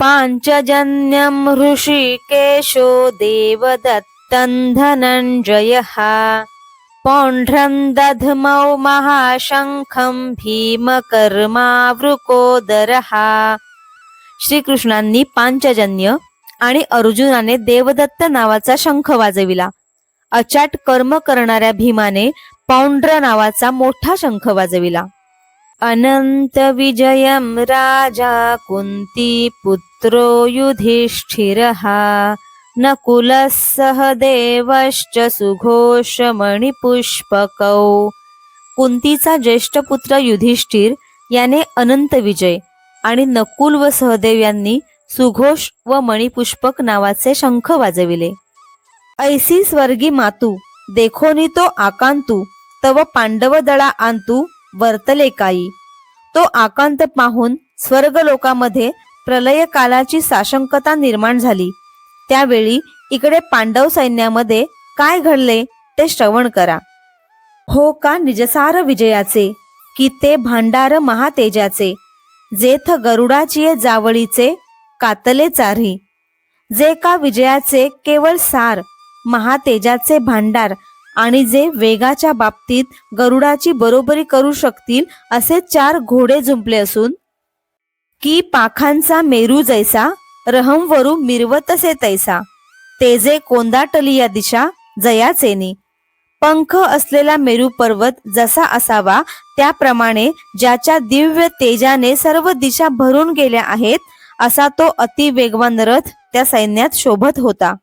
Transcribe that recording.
पाञ्चजन्यं ऋषिकेशो देवदत्तं धनञ्जयः पौण्ड्रं दध्मौ महाशङ्खं भीमकर्मावृकोदरः। श्रीकृष्णांनी पांचजन्य आणि अर्जुनाने देवदत्त नावाचा शंख वाजविला. अचाट कर्म करणाऱ्या भीमाने पौंड्र नावाचा मोठा शंख वाजविला. अनंत विजयम राजा कुंती पुत्र युधिष्ठिरः नकुलः सह देवश्च सुघोष मणिपुष्पकौ कुंतीचा ज्येष्ठ पुत्र युधिष्ठिर याने अनंत विजय आणि नकुल व सहदेव यांनी सुघोष व मणिपुष्पक नावाचे शंख वाजविले. ऐसी स्वर्गी मातू देखोनी तो आकांतू तव पांडव दळा आंतू वर्तले काई. तो आकांत पाहून स्वर्ग लोकामध्ये प्रलय कालाची साशंकता निर्माण झाली. त्यावेळी इकडे पांडव सैन्यामध्ये काय घडले ते श्रवण करा. हो का निजसार विजयाचे की ते भांडार महातेजाचे जेथ गरुडाची जावळीचे कातले चारी. जे का विजयाचे केवळ सार महातेजाचे भांडार आणि जे वेगाच्या बाबतीत गरुडाची बरोबरी करू शकतील असे चार घोडे जुंपले असून की पाखांचा मेरू जैसा रहमवरू मिरवतसे तैसा. तेजे कोंदाटली या दिशा जयाचेनी. पंख असलेला मेरू पर्वत जसा असावा त्याप्रमाणे ज्याच्या दिव्य तेजाने सर्व दिशा भरून गेल्या आहेत असा तो अति वेगवान रथ त्या सैन्यात शोभत होता.